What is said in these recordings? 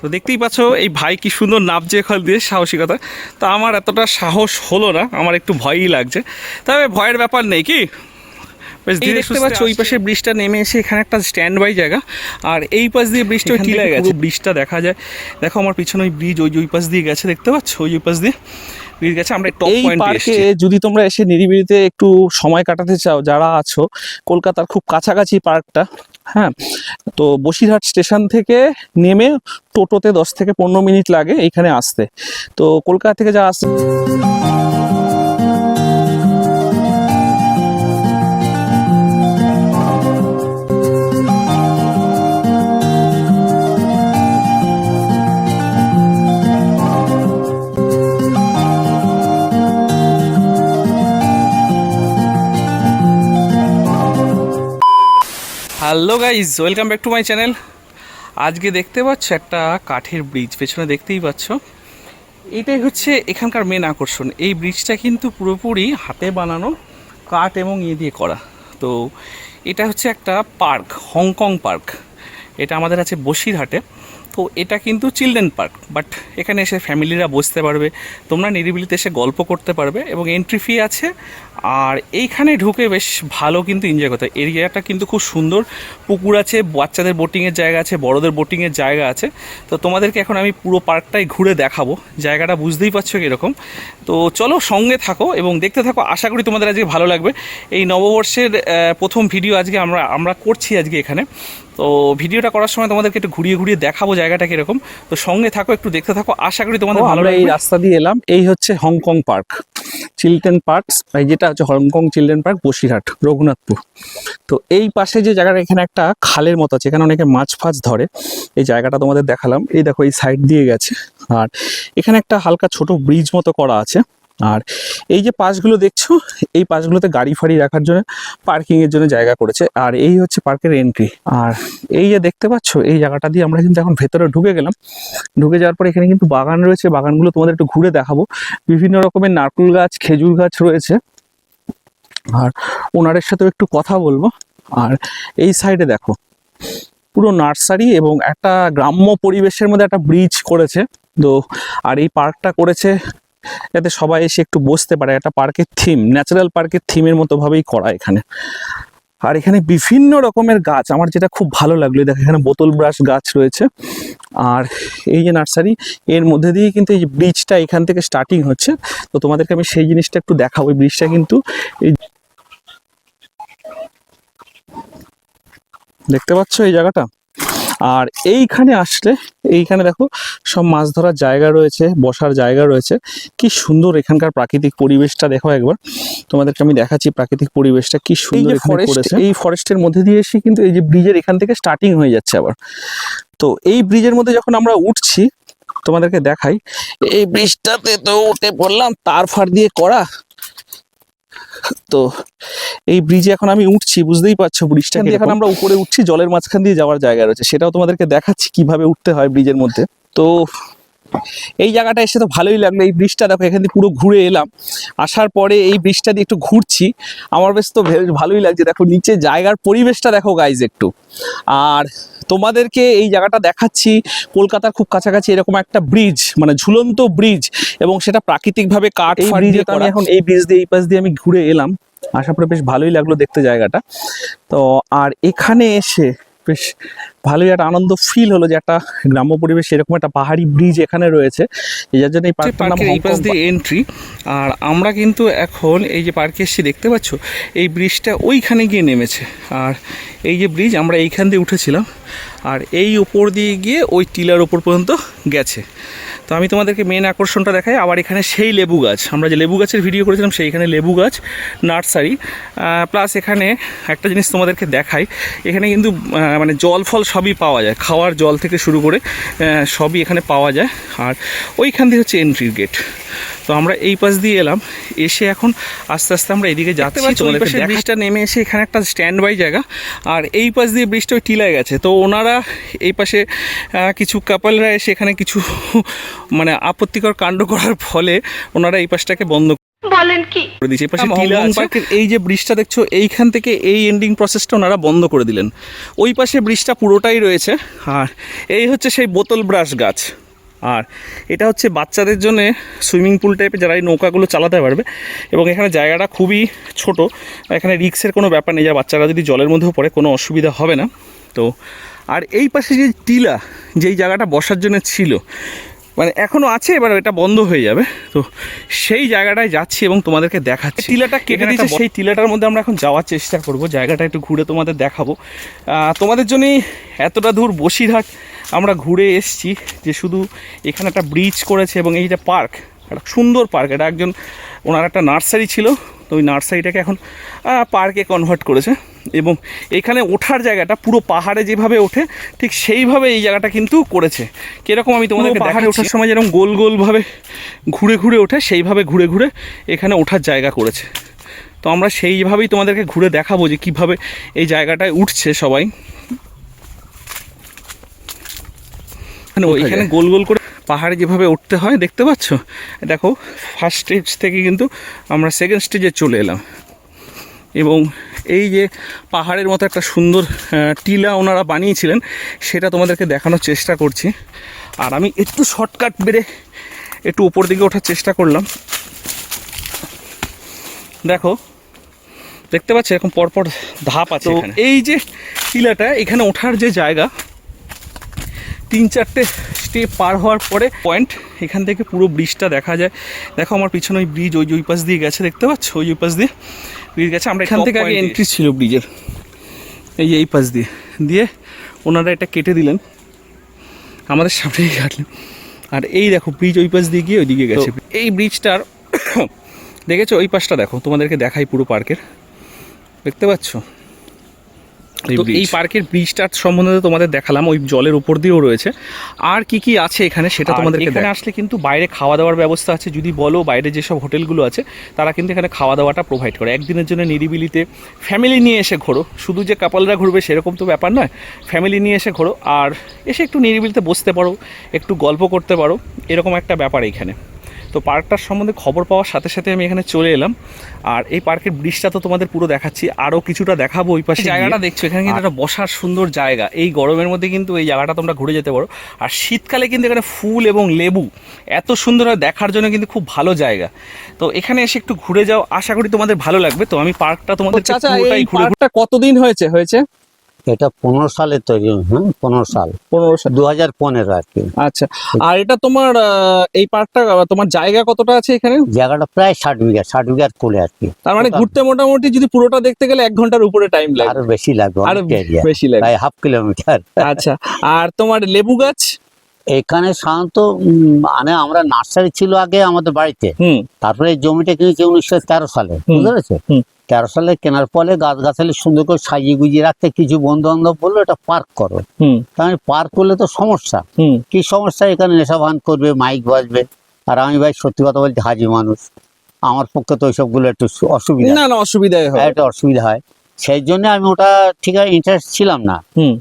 তো দেখতেই পাচ্ছ, এই ভাই কি সুন্দর নাবছে খাল দিয়ে সাহসিকতা। তা আমার এতটা সাহস হলো না, আমার একটু ভয়ই লাগছে। তবে ভয়ের ব্যাপার নেই কি? বেশ ধীরে দেখতে পাচ্ছ ওই পাশে ব্রিজটা নেমে এসে এখানে একটা স্ট্যান্ড বাই জায়গা। আর এই পাশ দিয়ে ব্রিজটা টিলে গেছে? ব্রিজটা দেখা যায়। দেখো আমার পিছনে ওই ব্রিজ ওই ওই পাশ দিয়ে গেছে দেখতে পাচ্ছ? ওই ওই পাশ দিয়ে ব্রিজ গেছে আমরা টপ এই পয়েন্টে পার্কে এসেছি। যদি তোমরা এসে নিরিবিলিতে একটু সময় কাটাতে চাও যারা আছো কলকাতার খুব কাছাকাছি পার্কটা হ্যাঁ? তো বসিরহাট স্টেশন থেকে নেমে টোটোতে দশ থেকে পনেরো মিনিট লাগে এখানে আসতে। তো কলকাতা থেকে যারা আসছে hello guys welcome back to my channel. আজকে দেখতে পাচ্ছ একটা কাঠের ব্রিজ, পেছনে দেখতেই পাচ্ছ। এটাই হচ্ছে এখানকার মেন আকর্ষণ। এই ব্রিজটা কিন্তু পুরোপুরি হাতে বানানো কাঠ এবং ইয়ে দিয়ে করা। তো এটা হচ্ছে একটা পার্ক, হংকং পার্ক। এটা আমাদের আছে বসিরহাটে। তো এটা কিন্তু চিলড্রেন পার্ক বাট এখানে এসে ফ্যামিলিরা বসতে পারবে, তোমরা নিরিবিলিতে এসে গল্প করতে পারবে, এবং এন্ট্রি ফি আছে, আর এইখানে ঢুকে বেশ ভালো কিন্তু এনজয় করতে। এরিয়াটা কিন্তু খুব সুন্দর, পুকুর আছে, বাচ্চাদের বোটিংয়ের জায়গা আছে, বড়দের বোটিংয়ের জায়গা আছে। তো তোমাদেরকে এখন আমি পুরো পার্কটাই ঘুরে দেখাবো, জায়গাটা বুঝতেই পারছ কীরকম। তো চলো সঙ্গে থাকো এবং দেখতে থাকো, আশা করি তোমাদের আজকে ভালো লাগবে। এই নববর্ষের প্রথম ভিডিও আজকে আমরা আমরা করছি আজকে এখানে। তো ভিডিওটা করার সময় তোমাদেরকে একটু ঘুরিয়ে ঘুরিয়ে দেখাবো জায়গাটা কীরকম। তো সঙ্গে থাকো একটু দেখতে থাকো। আশা করি তোমাদের ভালো এই রাস্তা দিয়ে এলাম। এই হচ্ছে হংকং পার্ক চিলড্রেন পার্ক। এই যেটা হচ্ছে Hong Kong children park Basirhat Raghunathpur. তো এই পাশে যে জায়গাটা এখানে একটা খালের মতো আছে। এখানে অনেকে মাছ ফাছ ধরে। এই জায়গাটা তোমাদের দেখালাম। এই দেখো এই সাইড দিয়ে গেছে। আর এখানে একটা হালকা ছোট ব্রিজ মতো করা আছে। আর এই যে পাশগুলো দেখছ, এই পাশগুলোতে গাড়ি ফাড়ি রাখার জন্য পার্কিং এর জন্য জায়গা করেছে। আর এই হচ্ছে পার্কের এন্ট্রি আর এই যে দেখতে পাচ্ছ, এই জায়গাটা দিয়ে আমরা কিন্তু এখন ভেতরে ঢুকে গেলাম। ঢুকে যাওয়ার পর এখানে কিন্তু বাগান রয়েছে। বাগানগুলো তোমাদের একটু ঘুরে দেখাবো। বিভিন্ন রকমের নারকেল গাছ, খেজুর গাছ রয়েছে। আর ওনারের সাথেও একটু কথা বলব। আর এই সাইডে দেখো, পুরো নার্সারি এবং একটা গ্রাম্য পরিবেশের মধ্যে একটা ব্রিজ করেছে। তো আর এই পার্কটা করেছে যাতে সবাই এসে একটু বসতে পারে। একটা পার্কের থিম ন্যাচারাল পার্কের থিমের মতো ভাবেই করা এখানে। আর এখানে বিভিন্ন রকমের গাছ, আমার যেটা খুব ভালো লাগল দেখো এখানে বোতল ব্রাশ গাছ রয়েছে। আর এই যে নার্সারি, এর মধ্যে দিয়ে কিন্তু এই যে ব্রিজটা এখান থেকে স্টার্টিং হচ্ছে। তো তোমাদেরকে আমি সেই জিনিসটা একটু দেখাবো, এই ব্রিজটা কিন্তু এই দেখতে পাচ্ছ এই জায়গাটা? আর এইখানে আসলে এইখানে দেখো সব মাছ ধরার জায়গা রয়েছে বসার জায়গা রয়েছে। কি সুন্দর এখানকার প্রাকৃতিক পরিবেশটা দেখো একবার। তোমাদেরকে আমি দেখাচ্ছি প্রাকৃতিক পরিবেশটা কি সুন্দর forest, এই ফরেস্টের মধ্যে দিয়ে এসে কিন্তু এই যে ব্রিজের এখান থেকে স্টার্টিং হয়ে যাচ্ছে আবার। তো এই ব্রিজের মধ্যে যখন আমরা উঠছি তোমাদেরকে দেখাই। এই ব্রিজটাতে তো উঠে পড়লাম তার ফার দিয়ে করা। তো এই ব্রিজে এখন আমি উঠছি বুঝতেই পারছ ব্রিজটা এখন আমরা উপরে উঠছি জলের মাঝখান দিয়ে যাওয়ার জায়গা রয়েছে সেটাও তোমাদেরকে দেখাচ্ছি কীভাবে উঠতে হয় ব্রিজের মধ্যে। তো এই জায়গাটা এসে তো ভালোই লাগল এই ব্রিজটা দেখো এখান দিয়ে পুরো ঘুরে এলাম। আসার পরে এই ব্রিজটা দিয়ে একটু ঘুরছি আমার বেশ তো ভালোই লাগছে। দেখো নিচে জায়গার পরিবেশটা দেখো গাইজ একটু। আর তোমাদেরকে এই জায়গাটা দেখাচ্ছি কলকাতার খুব কাছাকাছি এরকম একটা ব্রিজ মানে ঝুলন্ত ব্রিজ এবং সেটা প্রাকৃতিকভাবে কাঠ এই আমি এখন এই ব্রিজ দিয়ে এই পাশ দিয়ে আমি ঘুরে এলাম। আসার পরে বেশ ভালোই লাগল দেখতে জায়গাটা। তো আর এখানে এসে বেশ ভালোই একটা আনন্দ ফিল হলো যে একটা গ্রাম্য পরিবেশ এরকম একটা পাহাড়ি ব্রিজ এখানে রয়েছে। এই যার জন্য এই পার্কটার নাম এই পাশ দিয়ে এন্ট্রি আর আমরা কিন্তু এখন এই যে পার্কে এসেছি দেখতে পাচ্ছ? এই ব্রিজটা ওইখানে গিয়ে নেমেছে। আর এই যে ব্রিজ আমরা এইখান দিয়ে উঠেছিলাম আর এই উপর দিয়ে গিয়ে ওই টিলার ওপর পর্যন্ত গেছে। তো আমি তোমাদেরকে মেন আকর্ষণটা দেখাই আবার এখানে সেই লেবু গাছ। আমরা যে লেবু গাছের ভিডিও করেছিলাম সেইখানে লেবু গাছ নার্সারি। প্লাস এখানে একটা জিনিস তোমাদেরকে দেখাই এখানে কিন্তু মানে জল ফল সবই পাওয়া যায়। খাওয়ার জল থেকে শুরু করে সবই এখানে পাওয়া যায়। আর ওইখান দিয়ে হচ্ছে এন্ট্রির গেট তো আমরা এই পাশ দিয়ে এলাম। এসে এখন আস্তে আস্তে আমরা এদিকে যাচ্ছি। তোমাদেরকে ব্রিজটা নেমে এসে এখানে একটা স্ট্যান্ড বাই জায়গা। আর এই পাশ দিয়ে ব্রিজটা ওই টিলায় গেছে। তো ওনারা এই পাশে কিছু কাপলরা এসে এখানে কিছু মানে আপত্তিকর কাণ্ড করার ফলে ওনারা এই পাশটাকে বন্ধ বলেন কি? করে দিয়েছে। এই পাশে টিলা পার্কের এই যে ব্রিজটা দেখছ এইখান থেকে এই এন্ডিং প্রসেসটা ওনারা বন্ধ করে দিলেন। ওই পাশে ব্রিজটা পুরোটাই রয়েছে। আর এই হচ্ছে সেই বোতল ব্রাশ গাছ। আর এটা হচ্ছে বাচ্চাদের জন্য সুইমিং পুল টাইপের যারা এই নৌকাগুলো চালাতে পারবে। এবং এখানে জায়গাটা খুবই ছোট। এখানে রিক্সের কোনো ব্যাপার নেই। যা বাচ্চারা যদি জলের মধ্যেও পড়ে কোনো অসুবিধা হবে না। তো আর এই পাশে যে টিলা যেই জায়গাটা বসার জন্য ছিল মানে এখনও আছে এবার এটা বন্ধ হয়ে যাবে। তো সেই জায়গাটায় যাচ্ছি এবং তোমাদেরকে দেখাচ্ছি। টিলাটা কেটে দিয়েছে সেই টিলাটার মধ্যে আমরা এখন যাওয়ার চেষ্টা করব। জায়গাটা একটু ঘুরে তোমাদের দেখাবো। তোমাদের জন্যই এতটা দূর বসিরহাট আমরা ঘুরে এসছি যে শুধু এখানে একটা ব্রিজ করেছে এবং এইটা পার্ক একটা সুন্দর পার্ক এটা একজন ওনার একটা নার্সারি ছিল। তো ওই নার্সারিটাকে এখন পার্কে কনভার্ট করেছে এবং এখানে ওঠার জায়গাটা পুরো পাহাড়ে যেভাবে ওঠে ঠিক সেইভাবে এই জায়গাটা কিন্তু করেছে। কীরকম আমি তোমাদেরকে পাহাড়ে ওঠার সময় যেরকম গোল গোলভাবে ঘুরে ঘুরে ওঠে সেইভাবে ঘুরে ঘুরে এখানে ওঠার জায়গা করেছে। তো আমরা সেইভাবেই তোমাদেরকে ঘুরে দেখাবো যে কীভাবে এই জায়গাটায় উঠছে সবাই। ওইখানে গোল গোল করে পাহাড়ে যেভাবে উঠতে হয় দেখতে পাচ্ছ? দেখো ফার্স্ট স্টেজ থেকে কিন্তু আমরা সেকেন্ড স্টেজে চলে এলাম। এবং এই যে পাহাড়ের মতো একটা সুন্দর টিলা ওনারা বানিয়েছিলেন সেটা তোমাদেরকে দেখানোর চেষ্টা করছি। আর আমি একটু শর্টকাট বেড়ে একটু উপর দিকে ওঠার চেষ্টা করলাম। দেখো দেখতে পাচ্ছ? এরকম পরপর ধাপ আছে এই যে টিলাটা এখানে ওঠার যে জায়গা তিন চারটে স্টেপ পার হওয়ার পরে পয়েন্ট এখান থেকে পুরো ব্রিজটা দেখা যায়। দেখো আমার পিছনে ওই ব্রিজ ওই ওই পাশ দিয়ে গেছে দেখতে পাচ্ছ? ওই ওই পাশ দিয়ে ব্রিজ গেছে। আমরা এখান থেকে আগে এন্ট্রি ছিল ব্রিজের এই এই পাশ দিয়ে। দিয়ে ওনারা এটা কেটে দিলেন। আমাদের সামনেই কাটলেন। আর এই দেখো ব্রিজ ওই পাশ দিয়ে গিয়ে ওইদিকে গেছে। এই ব্রিজটার দেখেছ? ওই পাশটা দেখো তোমাদেরকে দেখাই পুরো পার্কের দেখতে পাচ্ছ? তো এই পার্কের ব্রিজটার সম্বন্ধে তোমাদের দেখালাম ওই জলের উপর দিয়েও রয়েছে। আর কি কি আছে এখানে সেটা তোমাদের এখানে আসলে কিন্তু বাইরে খাওয়া দাওয়ার ব্যবস্থা আছে। যদি বলো বাইরে যেসব হোটেলগুলো আছে তারা কিন্তু এখানে খাওয়া দাওয়াটা প্রোভাইড করে। একদিনের জন্য নিরিবিলিতে ফ্যামিলি নিয়ে এসে ঘোরো। শুধু যে কাপলরা ঘুরবে সেরকম তো ব্যাপার নয়। ফ্যামিলি নিয়ে এসে ঘোরো। আর এসে একটু নিরিবিলিতে বসতে পারো একটু গল্প করতে পারো। এরকম একটা ব্যাপার এখানে। তো পার্কটার সম্বন্ধে খবর পাওয়ার সাথে সাথে আমি এখানে চলে এলাম। আর এই পার্কের ব্রিজটা তো তোমাদের পুরো দেখাচ্ছি। আরও কিছুটা দেখাবো ওই পাশে জায়গাটা দেখছ এখানে কিন্তু একটা বসার সুন্দর জায়গা। এই গরমের মধ্যে কিন্তু এই জায়গাটা তোমরা ঘুরে যেতে পারো। আর শীতকালে কিন্তু এখানে ফুল এবং লেবু এত সুন্দর হয় দেখার জন্য কিন্তু খুব ভালো জায়গা। তো এখানে এসে একটু ঘুরে যাও আশা করি তোমাদের ভালো লাগবে। তো আমি পার্কটা তোমাদের চাচা ঘুরে কতদিন হয়েছে? হয়েছে? এটা পনেরো সালে তৈরি হ্যাঁ পনেরো সাল। পনেরো সাল। দু হাজার পনেরো আর কি। আচ্ছা আর এটা তোমার এই পার্কটা তোমার জায়গা কতটা আছে এখানে? জায়গাটা প্রায় ষাট বিঘা ষাট বিঘার কোলে আর কি। তার মানে ঘুরতে মোটামুটি যদি পুরোটা দেখতে গেলে এক ঘণ্টার উপরে টাইম লাগে। আরও বেশি লাগবে আরও বেশি লাগে। প্রায় হাফ কিলোমিটার আচ্ছা আর তোমার লেবু গাছ? এখানে সাধারণত মানে আমরা নার্সারি ছিল আগে আমাদের বাড়িতে। তারপরে জমিটা কিনেছি উনিশশো তেরো সালে বুঝতে পেরেছ। তেরো সালে কেনার পরে গাছ গাছালি সুন্দর করে সাজিয়ে গুজিয়ে রাখতে কিছু বন্ধু বান্ধব বলল এটা পার্ক করো। তাহলে পার্ক করলে তো সমস্যা। হুম। কি সমস্যা? এখানে নেশা ভান করবে মাইক বাজবে। আর আমি ভাই সত্যি কথা বলছি হাজি মানুষ। আমার পক্ষে তো ওইসবগুলো একটু অসুবিধা। না না অসুবিধাই হবে একটা অসুবিধা হয়। সেই জন্য আমি ওটা ঠিক আছে ইন্টারেস্ট ছিলাম না।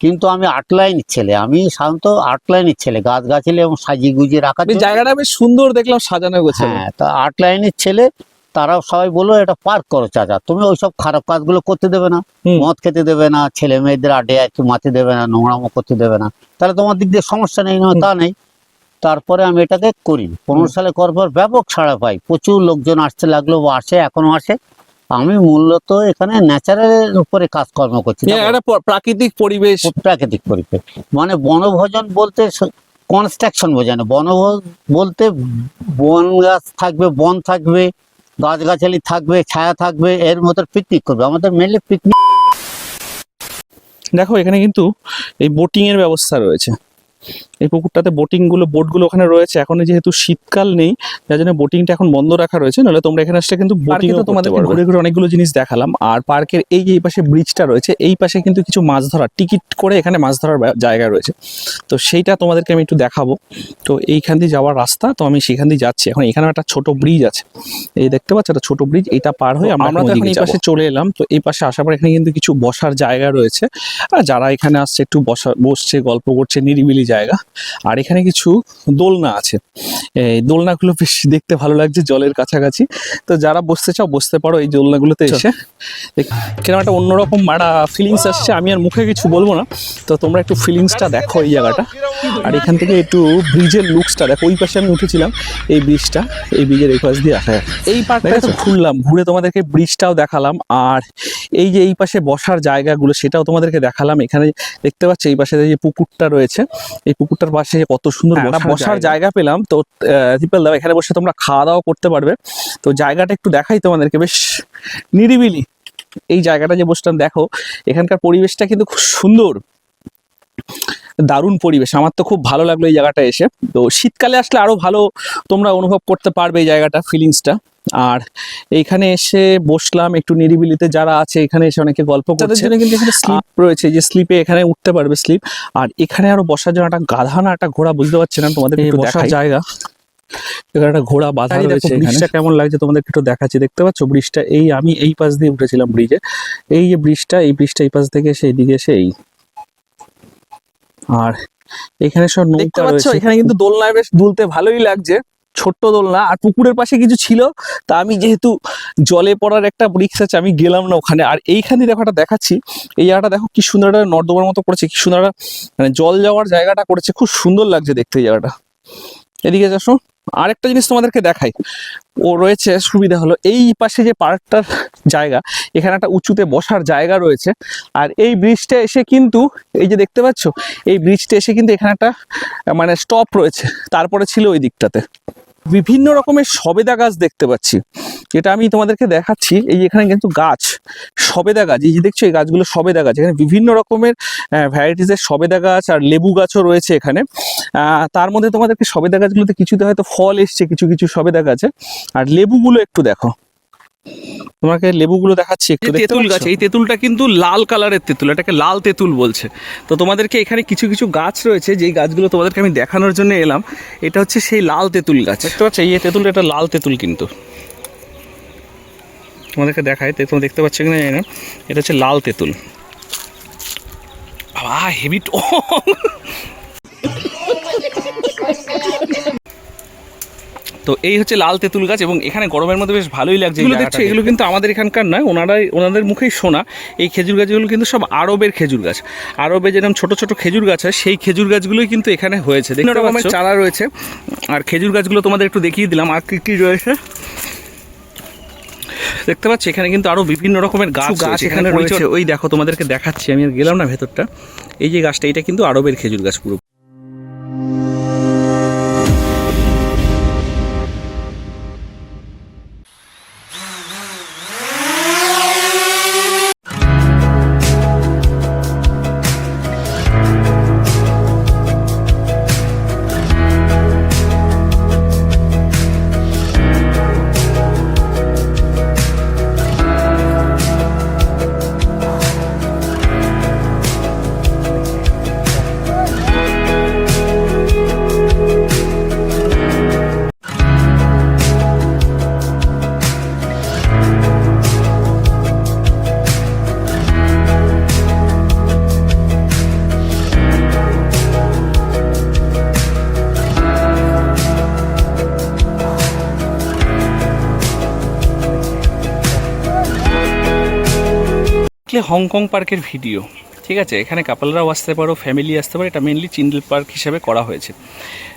কিন্তু আমি আট লাইনের ছেলে। আমি সাধারণত আট লাইনের ছেলে। গাছ গাছালি এবং সাজিয়ে গুজিয়ে রাখার বেশ জায়গাটা বেশ সুন্দর দেখলাম সাজানো গোছানো। হ্যাঁ তা আট লাইনের ছেলে। তারাও সবাই বলল এটা পার্ক করো চাচা। তুমি ওইসব খারাপ কাজগুলো করতে দেবে না। মদ খেতে দেবে না ছেলে মেয়েদের আডে একটু মাতে দেবে না নোংরামো করতে দেবে না। তাহলে তোমার দিক দিয়ে সমস্যা নেই না তা নেই। তারপরে আমি এটাকে করি। পনেরো সালে করার পর ব্যাপক ছাড়া পাই। প্রচুর লোকজন আসতে লাগল বা আসে এখনও আসে। আমি মূলত এখানে ন্যাচারালের উপরে কাজকর্ম করছি। একটা প্রাকৃতিক পরিবেশ। প্রাকৃতিক পরিবেশ। মানে বনভোজন বলতে কনস্ট্রাকশন বোঝায় না। বনভোজ বলতে বন গাছ থাকবে বন থাকবে গাছগাছালি থাকবে, ছায়া থাকবে, এর মতো পিকনিক করবে। আমাদের মেনলি পিকনিক দেখো, এখানে কিন্তু এই বোটিং এর ব্যবস্থা রয়েছে। এই পুকুরটাতে বোটিংগুলো বোটগুলো ওখানে রয়েছে। এখন যেহেতু শীতকাল নেই যার জন্য বোটিংটা এখন বন্ধ রাখা রয়েছে। নাহলে তোমরা এখানে আসলে কিন্তু বোটিং তোমাদের ঘুরে ঘুরে অনেকগুলো জিনিস দেখালাম। আর পার্কের এই যে এই পাশে ব্রিজটা রয়েছে এই পাশে কিন্তু কিছু মাছ ধরার টিকিট করে এখানে মাছ ধরার জায়গা রয়েছে। তো সেইটা তোমাদেরকে আমি একটু দেখাবো। তো এইখান দিয়ে যাওয়ার রাস্তা তো আমি সেখান দিয়ে যাচ্ছি। এখন এখানে একটা ছোট ব্রিজ আছে। এই দেখতে পাচ্ছ? একটা ছোট ব্রিজ এটা পার হয়ে আমরা তো এখন এই পাশে চলে এলাম। তো এই পাশে আসার পর এখানে কিন্তু কিছু বসার জায়গা রয়েছে। আর যারা এখানে আসছে একটু বসা বসছে গল্প করছে নিরিবিলি জায়গা। আর এখানে কিছু দোলনা আছে। এই দোলনাগুলো বেশ দেখতে ভালো লাগছে জলের কাছাকাছি। তো যারা বসতে চাও বসতে পারো এই দোলনাগুলোতে এসে। কীরকম একটা অন্যরকম একটা ফিলিংস আসছে আমি আর মুখে কিছু বলব না। তো তোমরা একটু ফিলিংসটা দেখো এই জায়গাটা। আর এখান থেকে একটু ব্রিজের লুকসটা দেখো ওই পাশে আমি উঠেছিলাম এই ব্রিজটা এই ব্রিজের এই পাশ দিয়ে দেখা যায় এই পার্কটা তো ঘুরলাম ঘুরে তোমাদেরকে ব্রিজটাও দেখালাম। আর এই যে এই পাশে বসার জায়গাগুলো সেটাও তোমাদেরকে দেখালাম। এখানে দেখতে পাচ্ছ এই পাশে যে পুকুরটা রয়েছে এই পুকুরটার পাশে কত সুন্দর হ্যাঁ, বসার জায়গা। পেলাম। তো দীপাল দাও এখানে বসে তোমরা খাওয়া দাওয়া করতে পারবে। তো জায়গাটা একটু দেখাই তোমাদেরকে। বেশ নিরিবিলি। এই জায়গাটা যে বসতাম দেখো এখানকার পরিবেশটা কিন্তু খুব সুন্দর। দারুণ পরিবেশ। আমার তো খুব ভালো লাগল এই জায়গাটা এসে। তো শীতকালে আসলে আরও ভালো তোমরা অনুভব করতে পারবে এই জায়গাটা ফিলিংসটা আর এইখানে এসে বসলাম একটু নিরিবিলিতে যারা আছে এখানে এসে অনেকে গল্প করছে। কিন্তু এখানে স্লিপ রয়েছে যে স্লিপে এখানে উঠতে পারবে স্লিপ আর এখানে আরও বসার জন্য একটা গাধা না একটা ঘোড়া বুঝতে পারছি না তোমাদের একটু বসার জায়গা। এখানে একটা ঘোড়া বাঁধা রয়েছে ব্রিজটা কেমন লাগছে তোমাদের একটু দেখাচ্ছি। দেখতে পাচ্ছ ব্রিজটা? এই আমি এই পাশ দিয়ে উঠেছিলাম ব্রিজে। এই যে ব্রিজটা এই ব্রিজটা এই পাশ থেকে এসে এইদিকে এসে এই। আর এখানে সব দেখতে রয়েছে। এখানে কিন্তু দোলনায় বেশ দুলতে ভালোই লাগছে ছোট্ট দোলনা। আর পুকুরের পাশে কিছু ছিল তা আমি যেহেতু জলে পড়ার একটা রিক্স আছে আমি গেলাম না ওখানে। আর এইখানে দেখো একটা দেখাচ্ছি এই জায়গাটা দেখো কি সুন্দর একটা নর্দমার মতো করেছে কি সুন্দর একটা মানে জল যাওয়ার জায়গাটা করেছে খুব সুন্দর লাগছে দেখতে এই জায়গাটা। এদিকে আসো আরেকটা জিনিস তোমাদেরকে দেখাই। ও রয়েছে, সুবিধা হলো এই পাশে যে পার্কটার জায়গা, এখানে একটা উঁচুতে বসার জায়গা রয়েছে। আর এই ব্রিজটা এসে কিন্তু, এই যে দেখতে পাচ্ছ, এই ব্রিজটা এসে কিন্তু এখানে একটা মানে স্টপ রয়েছে। তারপরে ছিল ওই দিকটাতে। বিভিন্ন রকমের সবেদা গাছ দেখতে পাচ্ছি। যেটা আমি তোমাদেরকে দেখাচ্ছি এই এখানে কিন্তু গাছ সবেদা গাছ এই যে দেখছ এই গাছগুলো সবেদা গাছ এখানে বিভিন্ন রকমের ভ্যারাইটিসের সবেদা গাছ আর লেবু গাছও রয়েছে এখানে। আহ, তার মধ্যে তোমাদেরকে সবেদা গাছগুলোতে কিছুতে হয়তো ফল এসছে কিছু কিছু সবেদা গাছে। আর লেবুগুলো একটু দেখো। তোমাকে লেবুগুলো দেখাচ্ছি একটু তেঁতুল গাছ এই তেঁতুলটা কিন্তু লাল কালারের তেঁতুল এটাকে লাল তেঁতুল বলছে। তো তোমাদেরকে এখানে কিছু কিছু গাছ রয়েছে যেই গাছগুলো তোমাদেরকে আমি দেখানোর জন্য এলাম এটা হচ্ছে সেই লাল তেঁতুল গাছ। দেখতে পাচ্ছ? এই তেঁতুলটা এটা লাল তেঁতুল কিন্তু। তোমাদেরকে দেখায় তোমরা দেখতে পাচ্ছ কিনা জানি না। এটা হচ্ছে লাল তেঁতুল। বাবা হেভি তো এই হচ্ছে লাল তেঁতুল গাছ এবং এখানে গরমের মধ্যে বেশ ভালোই লাগছে এগুলো দেখছ এগুলো কিন্তু আমাদের এখানকার নয় ওনারাই ওনাদের মুখেই শোনা এই খেজুর গাছগুলো কিন্তু সব আরবের খেজুর গাছ। আরবে যেরকম ছোট ছোট খেজুর গাছ হয় সেই খেজুর গাছগুলোই কিন্তু এখানে হয়েছে। বিভিন্ন রকমের চারা রয়েছে। আর খেজুর গাছগুলো তোমাদের একটু দেখিয়ে দিলাম। আর কি কি রয়েছে? দেখতে পাচ্ছি এখানে কিন্তু আরও বিভিন্ন রকমের গাছ গাছ এখানে রয়েছে ওই দেখো তোমাদেরকে দেখাচ্ছি আমি আর গেলাম না ভেতরটা। এই যে গাছটা এটা কিন্তু আরবের খেজুর গাছ পুরো হংকং পার্কের ভিডিও ঠিক আছে? এখানে কাপালরাও আসতে পারো ফ্যামিলি আসতে পারো, এটা মেনলি চিন্ডল পার্ক হিসাবে করা হয়েছে।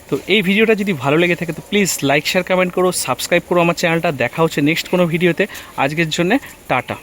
তো এই ভিডিওটা যদি ভালো লেগে থাকে, তো প্লিজ লাইক শেয়ার কমেন্ট করো সাবস্ক্রাইব করো আমার চ্যানেলটা দেখা হচ্ছে নেক্সট কোনো ভিডিওতে আজকের জন্যে টাটা।